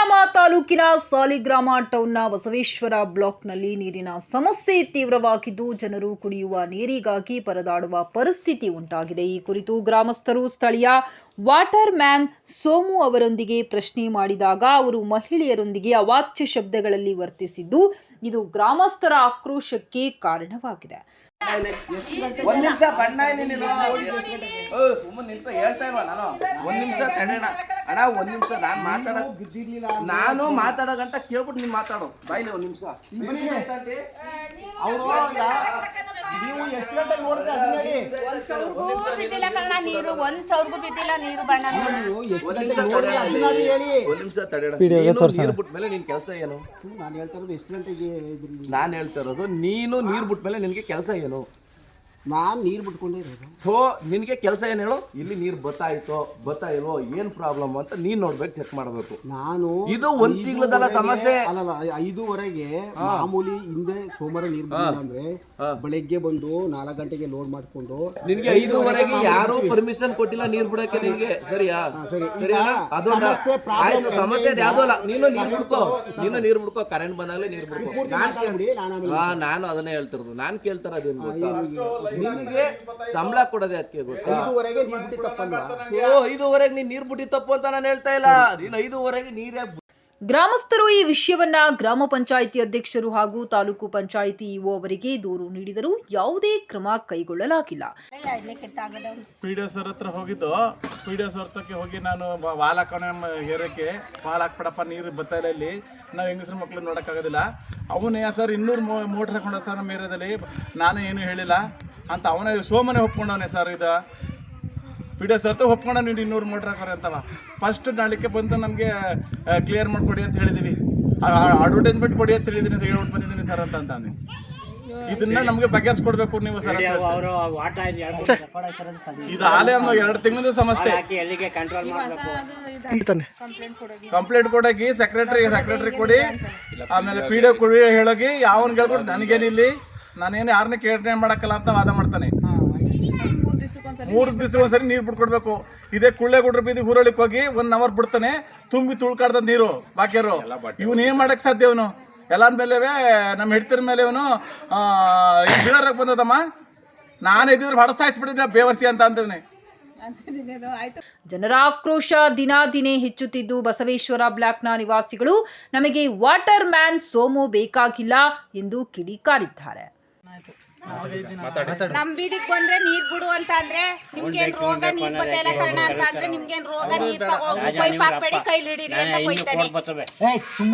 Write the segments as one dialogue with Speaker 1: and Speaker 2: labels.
Speaker 1: ಸಾಲಿಗ್ರಾಮ ತಾಲೂಕಿನ ಸಾಲಿಗ್ರಾಮ ಟೌನ್ನ ಬಸವೇಶ್ವರ ಬ್ಲಾಕ್ನಲ್ಲಿ ನೀರಿನ ಸಮಸ್ಯೆ ತೀವ್ರವಾಗಿದ್ದು ಜನರು ಕುಡಿಯುವ ನೀರಿಗಾಗಿ ಪರದಾಡುವ ಪರಿಸ್ಥಿತಿ ಉಂಟಾಗಿದೆ. ಈ ಕುರಿತು ಗ್ರಾಮಸ್ಥರು ಸ್ಥಳೀಯ ವಾಟರ್ ಮ್ಯಾನ್ ಸೋಮು ಅವರೊಂದಿಗೆ ಪ್ರಶ್ನೆ ಮಾಡಿದಾಗ ಅವರು ಮಹಿಳೆಯರೊಂದಿಗೆ ಅವಾಚ್ಯ ಶಬ್ದಗಳಲ್ಲಿ ವರ್ತಿಸಿದ್ದು, ಇದು ಗ್ರಾಮಸ್ಥರ ಆಕ್ರೋಶಕ್ಕೆ ಕಾರಣವಾಗಿದೆ.
Speaker 2: ಒಂದ್ ನಿಮಿಷ ಬಣ್ಣ ಇಲ್ಲಿ ನೀನು ಸುಮ್ಮನೆ ನಿಮಿಷ ಹೇಳ್ತಾ ಇಲ್ವಾ ನಾನು? ಒಂದ್ ನಿಮಿಷ ತಡೆಣ ಅಣ್ಣ ಒಂದ್ ನಿಮಿಷ ನಾನ್ ಮಾತಾಡ ನಾನು ಮಾತಾಡೋ ಗಂಟ ಕೇಳ್ಬಿಟ್ಟು ನೀನ್ ಮಾತಾಡು. ಬಾಯ್ಲಿ ಒಂದ್ ನಿಮಿಷ.
Speaker 3: ಅವರು ನೀವು ಎಷ್ಟು ಗಂಟೆಗೆ ನೋಡಿದ್ರೆ ಅದನ್ನ ಹೇಳಿ.
Speaker 4: ಒಂದ್ ಚೌರ್ಗೂ ಬಿದ್ದಿಲ್ಲ ಕಣ ನೀರು ಒಂದ್ ಚೌರ್ಗೂ ಬಿದ್ದಿಲ್ಲ ನೀರು ಬಣ್ಣ.
Speaker 3: ನೀವು ಎಷ್ಟು ಗಂಟೆಗೆ ಹೇಳಿ.
Speaker 2: ಒಂದ್ ನಿಮಿಷ ತಡೆಣ. ನೀರು ಬಿಟ್ಮೇಲೆ ನಿನ್ ಕೆಲಸ ಏನು?
Speaker 3: ನಾನು ಹೇಳ್ತಾ ಇರೋದು ಎಷ್ಟು ಗಂಟೆಗೆ ನಾನು
Speaker 2: ನಾನ್ ಹೇಳ್ತಾ ಇರೋದು ನೀನು ನೀರ್ ಬಿಟ್ಮೇಲೆ ನಿನಗೆ ಕೆಲಸ ಏನು?
Speaker 3: ನಾನು ನೀರು ಬಿಟ್ಕೊಂಡೇ ಇರೋದು.
Speaker 2: ಹೋ ನಿನ್ಗೆ ಕೆಲಸ ಏನು ಹೇಳು? ಇಲ್ಲಿ ನೀರ್ ಬತ್ತಾಯ್ತು ಬತ್ತಾ ಇಲ್ವೋ ಏನ್ ಪ್ರಾಬ್ಲಮ್ ಅಂತ ನೀನ್ ನೋಡ್ಬೇಕು ಚೆಕ್ ಮಾಡ್ಬೇಕು.
Speaker 3: ನಾನು
Speaker 2: ಇದು ಒಂದ್ ತಿಂಗಳದಲ್ಲ ಸಮಸ್ಯೆ.
Speaker 3: ಅಲ್ಲ ಐದೂವರೆಗೆ ಮಾಮೂಲಿ ಹಿಂದೆ ಸೋಮವಾರ ನೀರು ಬಂದಿಲ್ಲ ಅಂದ್ರೆ ಬೆಳಗ್ಗೆ ಬಂದು ನಾಲ್ಕು ಗಂಟೆಗೆ ಲೋಡ್ ಮಾಡ್ಕೊಂಡು
Speaker 2: ನಿನಗೆ ಐದೂವರೆಗೆ ಯಾರು ಪರ್ಮಿಷನ್ ಕೊಟ್ಟಿಲ್ಲ ನೀರ್ ಬಿಡಕ್ಕೆ ನಿನ್ಗೆ. ಸರಿಯಾ?
Speaker 3: ಸರಿ. ಅದು
Speaker 2: ಆಯ್ತು ಸಮಸ್ಯೆ ಯಾವ್ದು ಅಲ್ಲ. ನೀನು ನೀರ್ ಬಿಡ್ಕೋ. ನೀನು ನೀರು ಬಿಡ್ಕೋ. ಕರೆಂಟ್ ಬಂದಾಗಲೇ ನೀರು ಬಿಡ್ಕೋ. ನಾನ್
Speaker 3: ನಾನು
Speaker 2: ಅದನ್ನೇ ಹೇಳ್ತಿರೋದು. ನಾನು ಕೇಳ್ತಾರ ಅದೇನು ಗೊತ್ತಾ? ನಿನಗೆ ಸಂಬಳ ಕೊಡದೆ ಅದಕ್ಕೆ ಗೊತ್ತಾ?
Speaker 3: ಐದೂವರೆಗೆ ನೀರು ಬಿಟ್ಟಿ ತಪ್ಪಲ್ವಾ
Speaker 2: ಸೊ ಐದೂವರೆಗೆ ನೀನ್ ನೀರ್ ಬಿಟ್ಟಿ ತಪ್ಪು ಅಂತ ನಾನು ಹೇಳ್ತಾ ಇಲ್ಲ. ನೀನ್ ಐದುವರೆಗೆ ನೀರೇ
Speaker 1: ಗ್ರಾಮಸ್ಥರು ಈ ವಿಷಯವನ್ನ ಗ್ರಾಮ ಪಂಚಾಯಿತಿ ಅಧ್ಯಕ್ಷರು ಹಾಗೂ ತಾಲೂಕು ಪಂಚಾಯಿತಿ ಇಒ ಅವರಿಗೆ ದೂರು ನೀಡಿದರೂ ಯಾವುದೇ ಕ್ರಮ ಕೈಗೊಳ್ಳಲಾಗಿಲ್ಲ.
Speaker 5: ಪಿ ಡಿ ಎಸ್ ಅವ್ರ ಹತ್ರ ಹೋಗಿದ್ದು. ಪಿ ಡಿ ಎಸ್ ಅವ್ರ ಹತ್ರಕ್ಕೆ ಹೋಗಿ ನಾನು ವ- ವಾಲ್ ಹಾಕೋಣ ಹೇರಕ್ಕೆ ವಾಲ್ ಹಾಕ್ಬಿಡಪ್ಪ ನೀರು ಬರ್ತಾ ಇಲ್ಲ ಇಲ್ಲಿ. ನಾವು ಹೆಂಗಸ್ರ ಮಕ್ಕಳು ನೋಡೋಕ್ಕಾಗೋದಿಲ್ಲ ಅವನೇ ಸರ್ ಇನ್ನೂರು ಮೋ ಮೋಟ್ರ್ ಹಾಕೊಂಡ ಸರ್ ನಮ್ಮ ಏರಿಯಾದಲ್ಲಿ. ನಾನು ಏನೂ ಹೇಳಿಲ್ಲ. ಅಂತ ಅವನೇ ಸೋಮನೆ ಒಪ್ಕೊಂಡವನೆ ಸರ್ ಇದು. ಪಿ ಡಿ ಎಸ್ ಹತ್ರ ಒಪ್ಕೊಂಡ ನೀವು ಇನ್ನೂರು ಮೋಟ್ರ್ ಹಾಕೋರಿ ಅಂತವ. ಫಸ್ಟ್ ನಾಳಿಕೆ ಬಂತು ನಮಗೆ ಕ್ಲಿಯರ್ ಮಾಡಿಕೊಡಿ ಅಂತ ಹೇಳಿದ್ದೀವಿ ಅಡ್ವರ್ಟೈಸ್ಮೆಂಟ್ ಕೊಡಿ ಅಂತ ಹೇಳಿದ್ದೀನಿ ಸರ್ ಹೇಳ್ಬಿಟ್ಟು ಬಂದಿದ್ದೀನಿ ಸರ್ ಅಂತ ಅಂತಾನೆ ಇದನ್ನ ನಮಗೆ ಬಗೆಹರಿಸ್ಕೊಡ್ಬೇಕು ನೀವು ಸರ್ ಇದು ಆಲೆ ಅನ್ನೋ ಎರಡು ತಿಂಗಳ ಸಮಸ್ಯೆ. ಕಂಪ್ಲೇಂಟ್ ಕೊಡೋಗಿ ಸೆಕ್ರೆಟರಿ ಸೆಕ್ರೆಟರಿ ಕೊಡಿ. ಆಮೇಲೆ ಪಿ ಡಿ ಕೊಡಿ ಹೇಳೋಗಿ ಯಾವನ್ ಕೇಳ್ಬಿಟ್ಟು ನನಗೇನಿಲ್ಲಿ. ನಾನೇನು ಯಾರನ್ನ ಕೇಳ್ನೆ ಮಾಡಕ್ಕಲ್ಲ ಅಂತ ವಾದ ಮಾಡ್ತಾನೆ. ಮೂರು ದಿವಸ ಒಂದ್ಸರಿ ನೀರು ಬಿಟ್ಕೊಡ್ಬೇಕು. ಇದೇ ಕುಳ್ಳೆಗುಡ್ರ ಬೀದಿ ಊರಳಿಕ್ ಹೋಗಿ ಒನ್ ಅವರ್ ಬಿಡ್ತಾನೆ ತುಂಬಿ ತುಳ್ಕಾಡ್ದ ನೀರು ಬಾಕಿಯರು. ಇವನ್ ಏನ್ ಮಾಡಕ್ ಸಾಧ್ಯ ಅವನು? ಎಲ್ಲಾರ ಮೇಲೆ ನಮ್ಮ ಹಿಡ್ತಿರ ಮೇಲೆ ಅವನು ಗಿಡರಕ್ ಬಂದದಮ್ಮ. ನಾನು ಇದ್ದಿದ್ರೆ ಹೊಡೆಸ್ತಾ ಇಸ್ಬಿಟ್ಟಿದ್ದೆ ಬೇವರ್ಸಿ ಅಂತ ಅಂತಾನೆ
Speaker 1: ಜನರ ಆಕ್ರೋಶ ದಿನ ದಿನೇ ಹೆಚ್ಚುತ್ತಿದ್ದು ಬಸವೇಶ್ವರ ಬ್ಲಾಕ್ನ ನಿವಾಸಿಗಳು. ನಮಗೆ ವಾಟರ್ ಮ್ಯಾನ್ ಸೋಮು ಬೇಕಾಗಿಲ್ಲ ಎಂದು ಕಿಡಿಕಾರಿದ್ದಾರೆ.
Speaker 4: ನಮ್ ಬೀದಿಗ್ ಬಂದ್ರೆ ನೀರ್ ಬಿಡು ಅಂತ ಅಂದ್ರೆ ನಿಮ್ಗೇನ್ ರೋಗ ನೀರ್ ಬರ್ತಾ ಇಲ್ಲ ಕಾರಣ ಅಂತ ಅಂದ್ರೆ ನಿಮ್ಗೇನ್ ರೋಗ ನೀರ್ ಪೈಪ್ ಹಾಕ್ಬೇಡಿ ಕೈಲಿ ಹಿಡೀರಿ ಅಂತ ಕೊಯ್ತಾನೆ.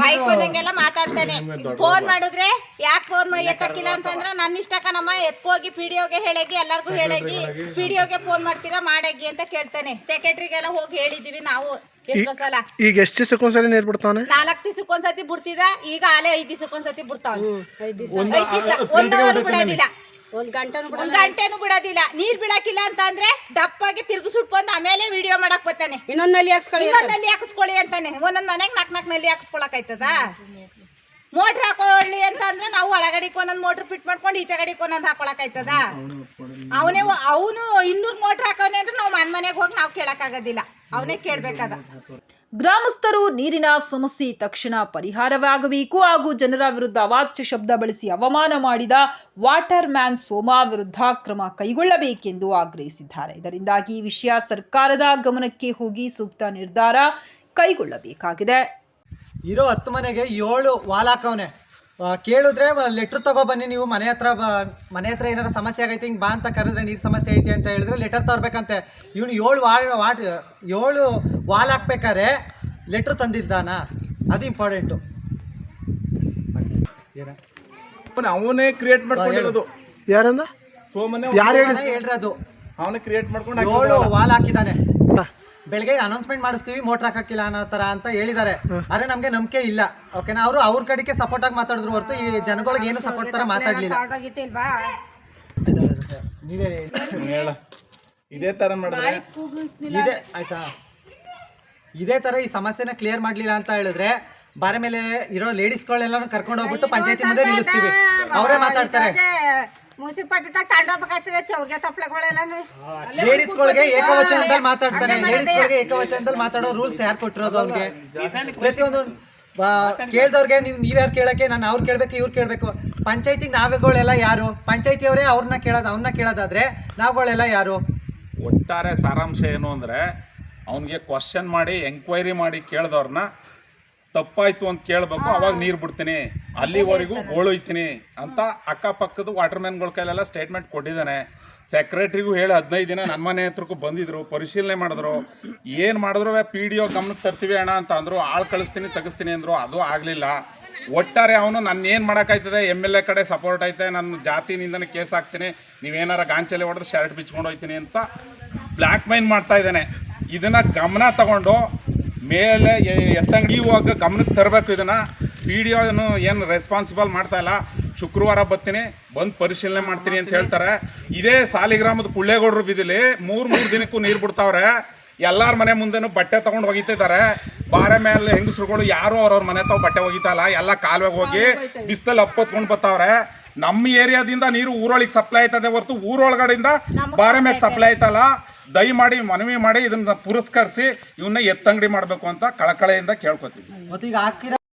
Speaker 4: ಬೈಕ್ ಬಂದಂಗೆಲ್ಲ ಮಾತಾಡ್ತಾನೆ. ಫೋನ್ ಮಾಡಿದ್ರೆ ಯಾಕೆ ಫೋನ್ ಎತ್ತಕ್ಕಿಲ್ಲ ಅಂತಂದ್ರೆ ನನ್ನ ಇಷ್ಟ ಕಣಮ್ಮ ಎತ್ಕೋಗಿ ಪಿ ಡಿ ಒಗೆ ಹೇಳಗಿ ಎಲ್ಲರಿಗೂ ಹೇಳಗಿ ಪಿ ಡಿ ಒಗೆ ಫೋನ್ ಮಾಡ್ತೀರಾ ಮಾಡಗಿ ಅಂತ ಕೇಳ್ತಾನೆ. ಸೆಕ್ರೆಟರಿಗೆಲ್ಲ ಹೋಗಿ ಹೇಳಿದೀವಿ ನಾವು. ಎಷ್ಟೋ ಸಲ
Speaker 6: ಈಗ ಎಷ್ಟು ದಿವಸಕ್ಕೊಂದ್ಸರಿ ನೀರು ಬಿಡ್ತಾವನೆ?
Speaker 4: ನಾಲ್ಕು ದಿವಸಕ್ಕೊಂದ್ಸತಿ ಬಿಡ್ತಿದ ಈಗ ಆಲೆ ಐದ್ ದಿವಸಕ್ಕೊಂದ್ಸತಿ ಬಿಡ್ತಾವ ಐದು ದಿವಸ ಬಿಡೋದಿಲ್ಲ.
Speaker 7: ಒಂದ್ ಗಂಟೆನು
Speaker 4: ಒಂದ್ ಗಂಟೆನೂ ಬಿಡೋದಿಲ್ಲ. ನೀರ್ ಬಿಡಕ್ಕಿಲ್ಲ ಅಂತ ಅಂದ್ರೆ ದಪ್ಪಾಗಿ ತಿರ್ಗಿಸ್ಬಿಟ್ಕೊಂಡು ಆಮೇಲೆ ವಿಡಿಯೋ ಮಾಡಕ್ ಬರ್ತಾನೆ
Speaker 7: ಇನ್ನೊಂದ್ನಲ್ಲಿ ಹಾಕ್ಸ್ಕೊಳ್ಳಿ
Speaker 4: ಇನ್ನೊಂದ್ನಲ್ಲಿ ಹಾಕಿಸ್ಕೊಳ್ಳಿ ಅಂತಾನೆ. ಒಂದೊಂದ್ ಮನೆಗ್ ನಾಕ್ ನಾಕ್ನಲ್ಲಿ ಹಾಕಿಸ್ಕೊಳಕ್ ಆಯ್ತದ? ಮೋಟ್ರ್ ಹಾಕೊಳ್ಳಿ ಅಂತ ಅಂದ್ರೆ ನಾವು ಒಳಗಡೆಗೆ ಒಂದೊಂದ್ ಮೋಟ್ರ್ ಫಿಟ್ ಮಾಡ್ಕೊಂಡು ಈಚೆ ಗಡಿಗೆ ಒಂದೊಂದ್ ಹಾಕೊಳಕ್ ಆಯ್ತದ? ಅವನೇ ಅವನು ಇನ್ನೂರ್ ಮೋಟ್ರ್ ಹಾಕವನೆ ಅಂದ್ರೆ ನಾವು ಮನ್ ಮನೆಗೆ ಹೋಗಿ ನಾವು ಕೇಳಕ್ ಆಗೋದಿಲ್ಲ. ಅವನೇ ಕೇಳಬೇಕಾದ.
Speaker 1: ಗ್ರಾಮಸ್ಥರು ನೀರಿನ ಸಮಸ್ಯೆ ತಕ್ಷಣ ಪರಿಹಾರವಾಗಬೇಕು ಹಾಗೂ ಜನರ ವಿರುದ್ಧ ಅವಾಚ್ಯ ಶಬ್ದ ಬಳಸಿ ಅವಮಾನ ಮಾಡಿದ ವಾಟರ್ ಮ್ಯಾನ್ ಸೋಮಾ ವಿರುದ್ಧ ಕ್ರಮ ಕೈಗೊಳ್ಳಬೇಕೆಂದು ಆಗ್ರಹಿಸಿದ್ದಾರೆ. ಇದರಿಂದಾಗಿ ಈ ವಿಷಯ ಸರ್ಕಾರದ ಗಮನಕ್ಕೆ ಹೋಗಿ ಸೂಕ್ತ ನಿರ್ಧಾರ ಕೈಗೊಳ್ಳಬೇಕಾಗಿದೆ.
Speaker 8: ಇರೋ ಹತ್ತು ಮನೆಗೆ ಏಳು ವಾಲ್ ಹಾಕವನೆ ಕೇಳಿದ್ರೆ ಲೆಟ್ರ್ ತಗೋ ಬನ್ನಿ ನೀವು. ಮನೆ ಹತ್ರ ಬ ಮನೆ ಹತ್ರ ಏನಾರ ಸಮಸ್ಯೆ ಆಗೈತೆ ಹಿಂಗೆ ಬಾ ಅಂತ ಕರೆದ್ರೆ ನೀರು ಸಮಸ್ಯೆ ಐತೆ ಅಂತ ಹೇಳಿದ್ರೆ ಲೆಟರ್ ತರಬೇಕಂತೆ. ಇವನು ಏಳು ವಾಲ್ ವಾಟ್ ಏಳು ವಾಲ್ ಹಾಕ್ಬೇಕಾದ್ರೆ ಲೆಟ್ರ್ ತಂದಿದ್ದಾನ. ಅದು ಇಂಪಾರ್ಟೆಂಟು
Speaker 5: ಅವನೇ ಕ್ರಿಯೇಟ್ ಮಾಡ್ಕೊಂಡಿರೋದು.
Speaker 6: ಯಾರಂದ?
Speaker 5: ಸೋಮನೆ
Speaker 6: ಯಾರು ಹೇಳಿದ್ರೆ
Speaker 8: ಹೇಳ್ರಿ ಅದು.
Speaker 5: ಅವನೇ ಕ್ರಿಯೇಟ್ ಮಾಡ್ಕೊಂಡು
Speaker 8: ಏಳು ವಾಲ್ ಹಾಕಿದ್ದಾನೆ. ಬೆಳಗ್ಗೆ ಅನೌನ್ಸ್ಮೆಂಟ್ ಮಾಡಿಸ್ತೀವಿ ಮೋಟ್ರ್ ಹಾಕಕ್ಕಿಲ್ಲ ಅನ್ನೋ ತರ ಅಂತ ಹೇಳಿದ್ದಾರೆ. ಆದ್ರೆ ನಮ್ಗೆ ನಂಬಿಕೆ ಇಲ್ಲ ಓಕೆನಾ ಅವರು ಅವ್ರ ಕಡೆಗೆ ಸಪೋರ್ಟ್ ಆಗಿ ಮಾತಾಡಿದ್ರು ಹೊರತು ಈ ಜನಗಳಿಗೆ ಏನು ಸಪೋರ್ಟ್ ತರ ಮಾತಾಡ್ಲಿಲ್ಲ.
Speaker 7: ಆಗಿತ್ತಿಲ್ವಾ
Speaker 8: ನೀವೇ
Speaker 5: ಹೇಳು. ಇದೇ ತರ ಮಾಡಿದ್ರೆ
Speaker 8: ಇದೆ ಆಯ್ತಾ? ಇದೇ ತರ ಈ ಸಮಸ್ಯೆನ ಕ್ಲಿಯರ್ ಮಾಡ್ಲಿಲ್ಲ ಅಂತ ಹೇಳಿದ್ರೆ ಬಾರೆ ಮೇಲೆ ಇರೋ ಲೇಡೀಸ್ಗಳೆಲ್ಲ ಕರ್ಕೊಂಡು ಹೋಗ್ಬಿಟ್ಟು ಪಂಚಾಯತಿ ಮುಂದೆ ನಿಲ್ಲಿಸ್ತೀವಿ. ಅವರೇ ಮಾತಾಡ್ತಾರೆ.
Speaker 9: ಮುನ್ಸಿಪಾಲ್ಟಿದಾಗ ತಗೊಂಡೋಗ್ಬೇಕಾಗ್ತದೆ ಚೌರ್ಗೆ ತಪ್ಪಲೆಗಳೆಲ್ಲ
Speaker 8: ಲೇಡೀಸ್ಗಳಿಗೆ ಏಕವಚನದಲ್ಲಿ ಮಾತಾಡ್ತಾನೆ. ಲೇಡೀಸ್ಗಳಿಗೆ ಏಕವಚನದಲ್ಲಿ ಮಾತಾಡೋ ರೂಲ್ಸ್ ಯಾರು ಕೊಟ್ಟಿರೋದು ಅವ್ರಿಗೆ ಪ್ರತಿಯೊಂದು ಕೇಳ್ದವ್ರಿಗೆ ನೀವು ನೀವ್ಯಾರು ಕೇಳಕ್ಕೆ? ನಾನು ಅವ್ರು ಕೇಳ್ಬೇಕು ಇವ್ರು ಕೇಳಬೇಕು. ಪಂಚಾಯತಿಗೆ ನಾವುಗಳೆಲ್ಲ ಯಾರು? ಪಂಚಾಯತಿಯವರೇ ಅವ್ರನ್ನ ಕೇಳೋದು ಅವ್ರನ್ನ ಕೇಳೋದಾದ್ರೆ ನಾವುಗಳೆಲ್ಲ ಯಾರು?
Speaker 10: ಒಟ್ಟಾರೆ ಸಾರಾಂಶ ಏನು ಅಂದರೆ ಅವನಿಗೆ ಕ್ವಶನ್ ಮಾಡಿ ಎಂಕ್ವೈರಿ ಮಾಡಿ ಕೇಳ್ದವ್ರನ್ನ ತಪ್ಪಾಯ್ತು ಅಂತ ಕೇಳಬೇಕು ಅವಾಗ ನೀರು ಬಿಡ್ತೀನಿ. ಅಲ್ಲಿವರೆಗೂ ಗೋಳೊಯ್ತೀನಿ ಅಂತ ಅಕ್ಕಪಕ್ಕದ ವಾಟರ್ಮ್ಯಾನ್ಗಳ ಕೈಲೆಲ್ಲ ಸ್ಟೇಟ್ಮೆಂಟ್ ಕೊಟ್ಟಿದ್ದಾನೆ. ಸೆಕ್ರೆಟ್ರಿಗೂ ಹೇಳಿ ಹದಿನೈದು ದಿನ ನನ್ನ ಮನೆ ಹತ್ರಕ್ಕೂ ಬಂದಿದ್ರು ಪರಿಶೀಲನೆ ಮಾಡಿದ್ರು. ಏನು ಮಾಡಿದ್ರು ಪಿ ಡಿ ಒ ಗಮನಕ್ಕೆ ತರ್ತೀವಿ ಅಣ್ಣ ಅಂತ ಅಂದರು. ಆಳು ಕಳಿಸ್ತೀನಿ ತೆಗಿಸ್ತೀನಿ ಅಂದರು. ಅದು ಆಗಲಿಲ್ಲ. ಒಟ್ಟಾರೆ ಅವನು ನನ್ನ ಏನು ಮಾಡೋಕ್ಕಾಯ್ತದೆ ಎಂ ಎಲ್ ಎ ಕಡೆ ಸಪೋರ್ಟ್ ಐತೆ. ನನ್ನ ಜಾತಿನಿಂದನೇ ಕೇಸ್ ಹಾಕ್ತೀನಿ. ನೀವೇನಾರ ಗಾಂಚಲೆ ಹೊಡೆದು ಶರ್ಟ್ ಬಿಚ್ಕೊಂಡು ಹೋಯ್ತೀನಿ ಅಂತ ಬ್ಲ್ಯಾಕ್ ಮೈನ್ ಮಾಡ್ತಾ ಇದ್ದಾನೆ. ಇದನ್ನು ಗಮನ ತಗೊಂಡು ಮೇಲೆ ಎತ್ತಂಗಡಿ ಹೋಗ ಗಮನಕ್ಕೆ ತರಬೇಕು ಇದನ್ನು. ಪಿ ಡಿ ಒನು ಏನು ರೆಸ್ಪಾನ್ಸಿಬಲ್ ಮಾಡ್ತಾ ಇಲ್ಲ. ಶುಕ್ರವಾರ ಬರ್ತೀನಿ ಬಂದು ಪರಿಶೀಲನೆ ಮಾಡ್ತೀನಿ ಅಂತ ಹೇಳ್ತಾರೆ. ಇದೇ ಸಾಲಿಗ್ರಾಮದ ಪುಳ್ಳೇಗೌಡರು ಬಿದ್ದಿಲಿ ಮೂರು ಮೂರು ದಿನಕ್ಕೂ ನೀರು ಬಿಡ್ತಾವ್ರೆ. ಎಲ್ಲರ ಮನೆ ಮುಂದೆನೂ ಬಟ್ಟೆ ತೊಗೊಂಡು ಒಗಿತಿದ್ದಾರೆ ಬಾರೆ ಮೇಲೆ ಹೆಂಗಸರುಗಳು ಯಾರು ಅವ್ರವ್ರ ಮನೆ ತಾವು ಬಟ್ಟೆ ಒಗಿತಾ ಇಲ್ಲ. ಎಲ್ಲ ಕಾಲುವೆಗೆ ಹೋಗಿ ಬಿಸ್ತಲ್ಲಿ ಅಪ್ಪತ್ಕೊಂಡು ಬರ್ತಾವ್ರೆ. ನಮ್ಮ ಏರಿಯಾದಿಂದ ನೀರು ಊರೊಳಗೆ ಸಪ್ಲೈ ಆಯ್ತದೆ ಹೊರತು ಊರೊಳಗಡೆಯಿಂದ ಬಾರೆ ಮೇಲೆ ಸಪ್ಲೈ ಆಯ್ತಲ್ಲ. ದಯಮಾಡಿ ಮನವಿ ಮಾಡಿ ಇದನ್ನ ಪುರಸ್ಕರಿಸಿ ಇವನ್ನ ಎತ್ತಂಗಡಿ ಮಾಡಬೇಕು ಅಂತ ಕಳಕಳೆಯಿಂದ ಕೇಳ್ಕೊತೀವಿ.
Speaker 8: ಮತ್ತು ಈಗ ಹಾಕಿರೋ